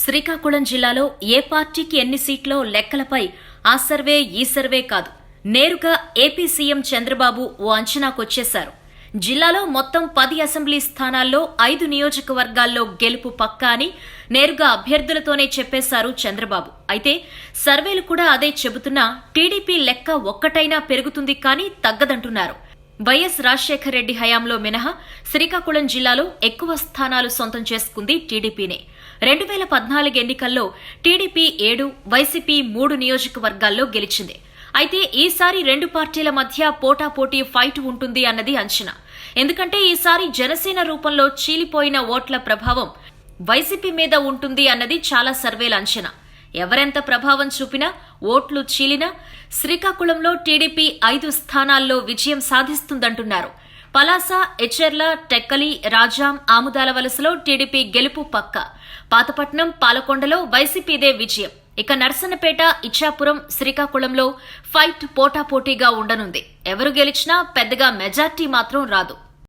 శ్రీకాకుళం జిల్లాలో ఏ పార్టీకి ఎన్ని సీట్లో లెక్కలపై ఆ సర్వే ఈ సర్వే కాదు. నేరుగా ఏపీ సీఎం చంద్రబాబు ఓ అంచనాకొచ్చేశారు. జిల్లాలో మొత్తం పది అసెంబ్లీ స్థానాల్లో ఐదు నియోజకవర్గాల్లో గెలుపు పక్కా అని నేరుగా అభ్యర్థులతోనే చెప్పేశారు చంద్రబాబు. అయితే సర్వేలు కూడా అదే చెబుతున్నా టీడీపీ లెక్క ఒక్కటైనా పెరుగుతుంది కానీ తగ్గదంటున్నారు. వైఎస్ రాజశేఖర రెడ్డి హయాంలో మినహా శ్రీకాకుళం జిల్లాలో ఎక్కువ స్థానాలు సొంతం చేసుకుంది టీడీపీనే. రెండు వేల పద్నాలుగు ఎన్నికల్లో టీడీపీ ఏడు వైసీపీ మూడు నియోజకవర్గాల్లో గెలిచింది. అయితే ఈసారి రెండు పార్టీల మధ్య పోటాపోటీ ఫైట్ ఉంటుంది అన్నది అంచనా. ఎందుకంటే ఈసారి జనసేన రూపంలో చీలిపోయిన ఓట్ల ప్రభావం వైసీపీ మీద ఉంటుంది అన్నది చాలా సర్వేల అంచనా. ఎవరెంత ప్రభావం చూపినా ఓట్లు చీలినా శ్రీకాకుళంలో టీడీపీ ఐదు స్థానాల్లో విజయం సాధిస్తుందంటున్నారు. పలాస ఎచెర్ల టెక్కలి రాజాం ఆముదాల వలసలో టీడీపీ గెలుపు పక్క. పాతపట్నం పాలకొండలో వైసీపీదే విజయం. ఇక నర్సన్నపేట ఇచ్చాపురం శ్రీకాకుళంలో ఫైట్ పోటాపోటీగా ఉండనుంది. ఎవరు గెలిచినా పెద్దగా మెజార్టీ మాత్రం రాదు.